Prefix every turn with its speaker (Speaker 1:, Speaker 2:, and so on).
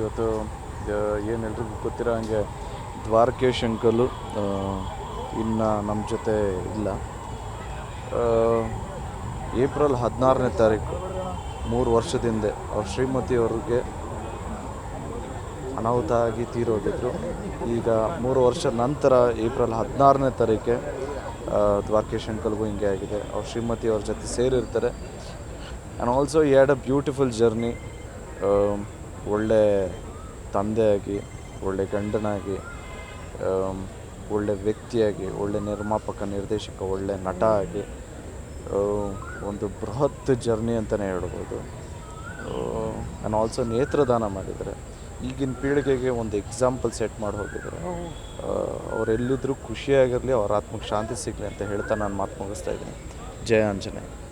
Speaker 1: ಇವತ್ತು ಏನು ಎಲ್ರಿಗೂ ಗೊತ್ತಿರೋ ಹಂಗೆ ದ್ವಾರಕೇಶ್ ಅಂಕಲು ಇನ್ನು ನಮ್ಮ ಜೊತೆ ಇಲ್ಲ. ಏಪ್ರಿಲ್ ಹದಿನಾರನೇ ತಾರೀಕು, ಮೂರು ವರ್ಷದಿಂದ ಅವ್ರ ಶ್ರೀಮತಿ ಅವ್ರಿಗೆ ಅನಾಹುತ ಆಗಿ ತೀರೋಗಿದ್ರು. ಈಗ ಮೂರು ವರ್ಷ ನಂತರ ಏಪ್ರಿಲ್ ಹದಿನಾರನೇ ತಾರೀಕೆ ದ್ವಾರಕೇಶ್ ಅಂಕಲ್ಗೂ ಹಿಂಗೆ ಆಗಿದೆ. ಅವ್ರ ಶ್ರೀಮತಿ ಅವ್ರ ಜೊತೆ ಸೇರಿರ್ತಾರೆ. And also he had a beautiful journey ಒಳ್ಳೆ ತಂದೆಯಾಗಿ, ಒಳ್ಳೆ ಗಂಡನಾಗಿ ಒಳ್ಳೆ ವ್ಯಕ್ತಿಯಾಗಿ, ಒಳ್ಳೆ ನಿರ್ಮಾಪಕ, ನಿರ್ದೇಶಕ, ಒಳ್ಳೆ ನಟ ಆಗಿ ಒಂದು ಬೃಹತ್ ಜರ್ನಿ ಅಂತಲೇ ಹೇಳ್ಬೋದು. ಆ್ಯಂಡ್ ಆಲ್ಸೋ ನೇತ್ರದಾನ ಮಾಡಿದ್ದಾರೆ. ಈಗಿನ ಪೀಳಿಗೆಗೆ ಒಂದು ಎಕ್ಸಾಂಪಲ್ ಸೆಟ್ ಮಾಡಿ ಹೋಗಿದ್ದಾರೆ ಅವರೆಲ್ಲಿದ್ರೂ ಎಲ್ಲಿದ್ದರೂ ಖುಷಿಯಾಗಿರಲಿ ಅವ್ರ ಆತ್ಮಕ್ಕೆ ಶಾಂತಿ ಸಿಗಲಿ ಅಂತ ಹೇಳ್ತಾ ನಾನು ಮಾತು ಮುಗಿಸ್ತಾ ಇದ್ದೀನಿ. ಜಯ ಆಂಜನೇಯ.